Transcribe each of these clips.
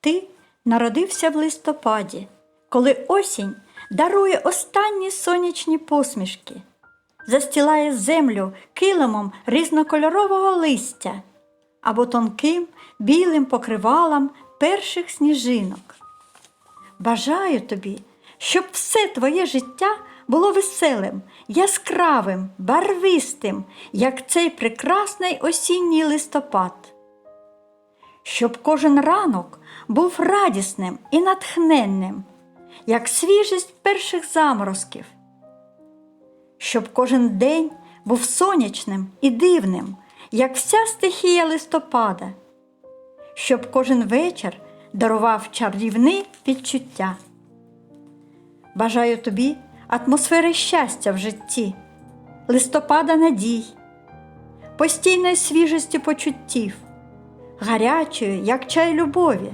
Ти народився в листопаді, коли осінь дарує останні сонячні посмішки, застілає землю килимом різнокольорового листя або тонким білим покривалом перших сніжинок. Бажаю тобі, щоб все твоє життя було веселим, яскравим, барвистим, як цей прекрасний осінній листопад. Щоб кожен ранок був радісним і натхненним, як свіжість перших заморозків. Щоб кожен день був сонячним і дивним, як вся стихія листопада, щоб кожен вечір дарував чарівні відчуття. Бажаю тобі атмосфери щастя в житті, листопада надій, постійної свіжості почуттів, гарячої, як чай любові,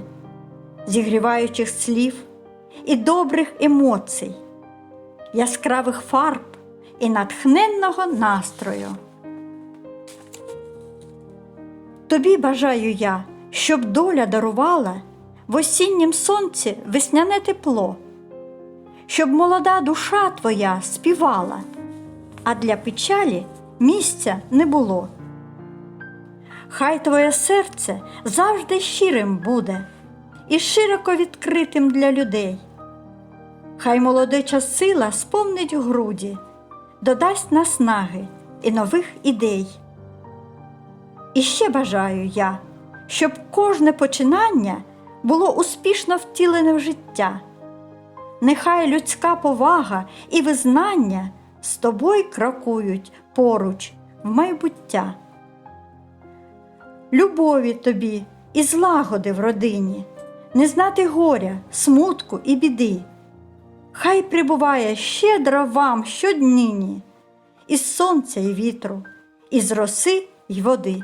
зігріваючих слів і добрих емоцій, яскравих фарб і натхненного настрою. Тобі бажаю я, щоб доля дарувала в осіннім сонці весняне тепло, щоб молода душа твоя співала, а для печалі місця не було. Хай твоє серце завжди щирим буде і широко відкритим для людей. Хай молодеча сила сповнить груді, додасть наснаги і нових ідей. І ще бажаю я, щоб кожне починання було успішно втілене в життя. Нехай людська повага і визнання з тобою крокують поруч в майбуття. Любові тобі і злагоди в родині, не знати горя, смутку і біди. Хай прибуває щедро вам щоднині, із сонця й вітру, із роси й води.